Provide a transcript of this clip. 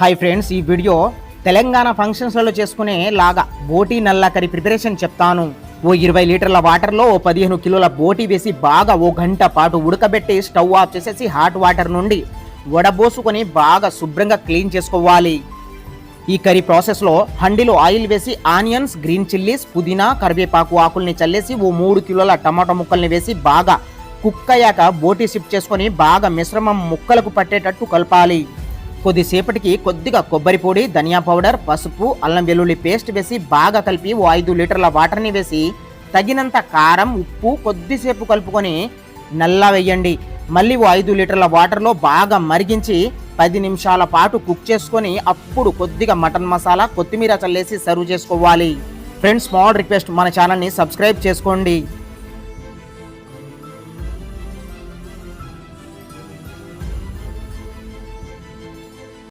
Hi friends ఈ video Telangana ఫంక్షన్స్లలో చేసుకునే లాగా బోటీ నల్ల కర్రీ ప్రిపరేషన్ చెప్తాను. ఓ ఇరవై లీటర్ల వాటర్లో ఓ పదిహేను కిలోల బోటీ వేసి బాగా ఓ గంట పాటు ఉడకబెట్టి స్టవ్ ఆఫ్ చేసేసి హాట్ వాటర్ నుండి వడబోసుకొని బాగా శుభ్రంగా క్లీన్ చేసుకోవాలి. ఈ కర్రీ ప్రాసెస్లో హండీలో ఆయిల్ వేసి ఆనియన్స్ గ్రీన్ చిల్లీస్ పుదీనా కరివేపాకు ఆకుల్ని చల్లేసి ఓ మూడు కిలోల టమాటా ముక్కల్ని వేసి బాగా కుక్ అయ్యాక బోటీ షిఫ్ట్ చేసుకొని బాగా మిశ్రమం ముక్కలకు పట్టేటట్టు కలపాలి. కొద్దిసేపటికి కొద్దిగా కొబ్బరి పొడి ధనియా పౌడర్ పసుపు అల్లం వెల్లుల్లి పేస్ట్ వేసి బాగా కలిపి ఓ ఐదు లీటర్ల వాటర్ని వేసి తగినంత కారం ఉప్పు కొద్దిసేపు కలుపుకొని నల్లా వేయండి. మళ్ళీ ఓ ఐదు లీటర్ల వాటర్లో బాగా మరిగించి పది నిమిషాల పాటు కుక్ చేసుకొని అప్పుడు కొద్దిగా మటన్ మసాలా కొత్తిమీర చల్లేసి సర్వ్ చేసుకోవాలి. ఫ్రెండ్స్ స్మాల్ రిక్వెస్ట్ మన ఛానల్ని సబ్స్క్రైబ్ చేసుకోండి.